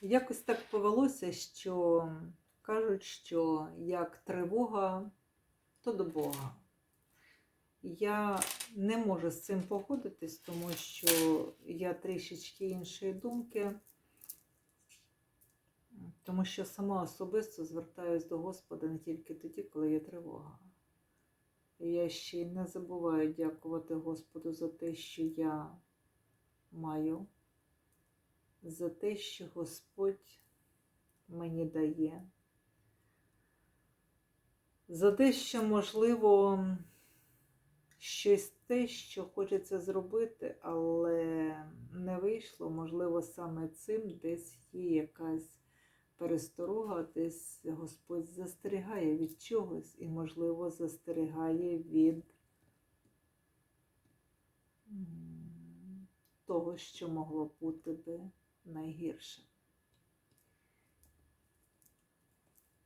Якось так повелося, що кажуть, що як тривога, то до Бога. Я не можу з цим погодитись, тому що я трішечки іншої думки, тому що сама особисто звертаюсь до Господа не тільки тоді, коли є тривога. Я ще й не забуваю дякувати Господу за те, що я маю за те, що Господь мені дає, за те, що, можливо, щось те, що хочеться зробити, але не вийшло, можливо, саме цим десь є якась пересторога, десь Господь застерігає від чогось і, можливо, застерігає від того, що могло бути би найгірше.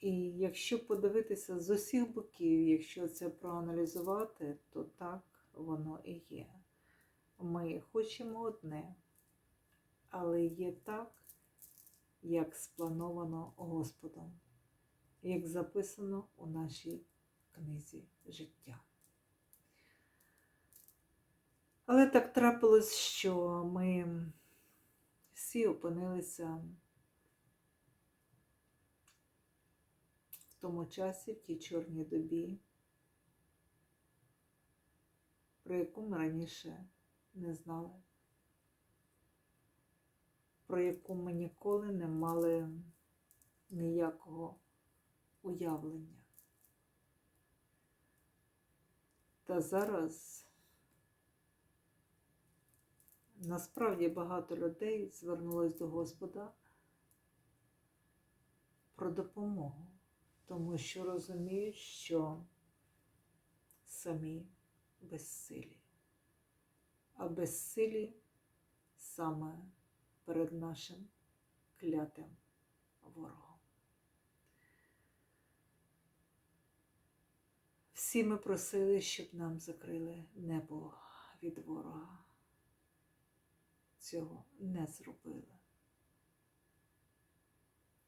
І якщо подивитися з усіх боків, якщо це проаналізувати, то так воно і є. Ми хочемо одне, але є так, як сплановано Господом, як записано у нашій книзі життя. Але так трапилось, що ми всі опинилися в тому часі, в тій чорній добі, про яку ми раніше не знали, про яку ми ніколи не мали ніякого уявлення. Та зараз насправді багато людей звернулось до Господа про допомогу, тому що розуміють, що самі безсилі, а безсилі саме перед нашим клятим ворогом. Всі ми просили, щоб нам закрили небо від ворога. Цього не зробили.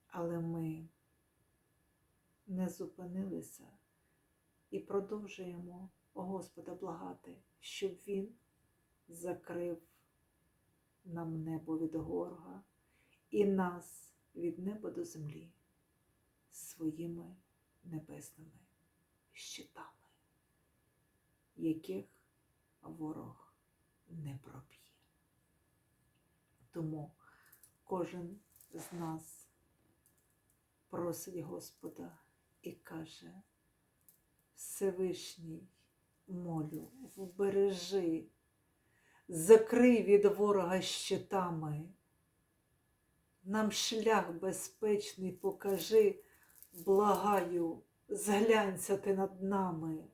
Але ми не зупинилися і продовжуємо Господа благати, щоб Він закрив нам небо від ворога і нас від неба до землі своїми небесними щитами, яких ворог не проб'є. Тому кожен з нас просить Господа і каже, Всевишній, молю, вбережи, закрий від ворога щитами, нам шлях безпечний покажи, благаю, зглянься ти над нами.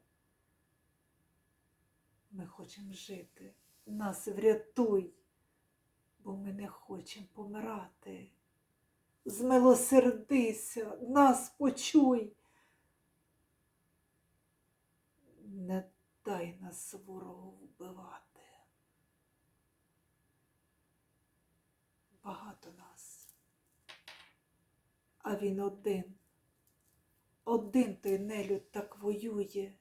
Ми хочемо жити, нас врятуй бо ми не хочемо помирати. Змилосердися, нас почуй. Не дай нас ворогу вбивати. Багато нас. А він один. Один той нелюд так воює.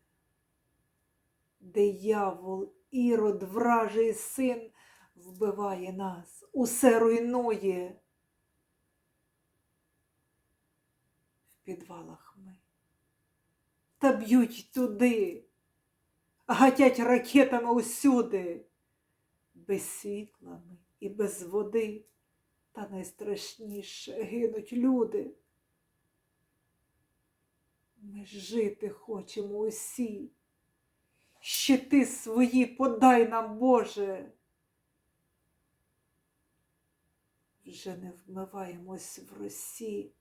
Диявол, ірод, вражий син вбиває нас, усе руйнує. В підвалах ми. Та б'ють туди, гатять ракетами усюди, без світла ми і без води, та найстрашніше гинуть люди. Ми жити хочемо усі. Щити свої подай нам, Боже. Вже не вмиваємось в росі,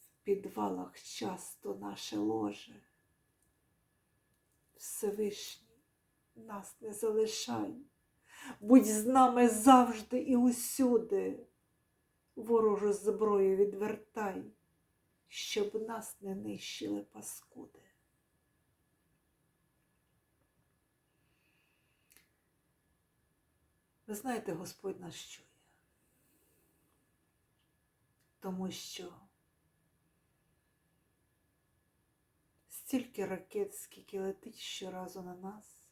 в підвалах часто наше ложе. Всевишній нас не залишай, будь з нами завжди і усюди, ворожу зброю відвертай, щоб нас не нищили паскуди. Ви знаєте, Господь нас чує. Тому що стільки ракет, скільки летить щоразу на нас,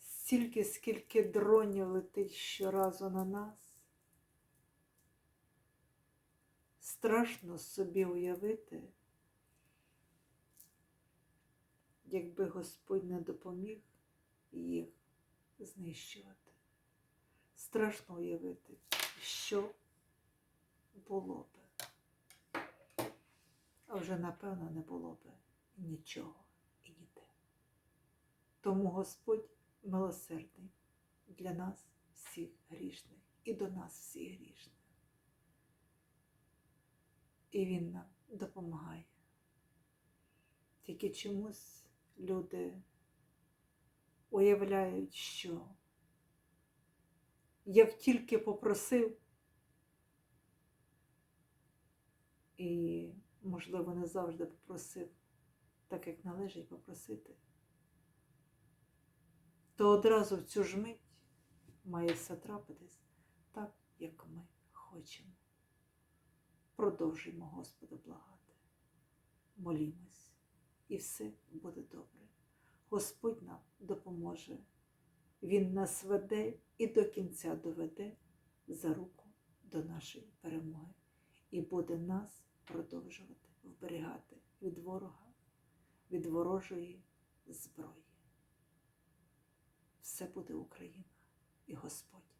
стільки, скільки дронів летить щоразу на нас. Страшно собі уявити, якби Господь не допоміг їх знищувати. Страшно уявити, що було би. А вже, напевно, не було би нічого і ніде. Тому Господь милосердний для нас всіх грішних і до нас всіх грішних. І Він нам допомагає. Тільки чомусь люди уявляють, що як тільки попросив, і, можливо, не завжди попросив, так як належить попросити, то одразу в цю ж мить має все трапитись так, як ми хочемо. Продовжуємо Господа благати, молімось, і все буде добре. Господь нам допоможе. Він нас веде і до кінця доведе за руку до нашої перемоги і буде нас продовжувати вберігати від ворога, від ворожої зброї. Все буде Україна і Господь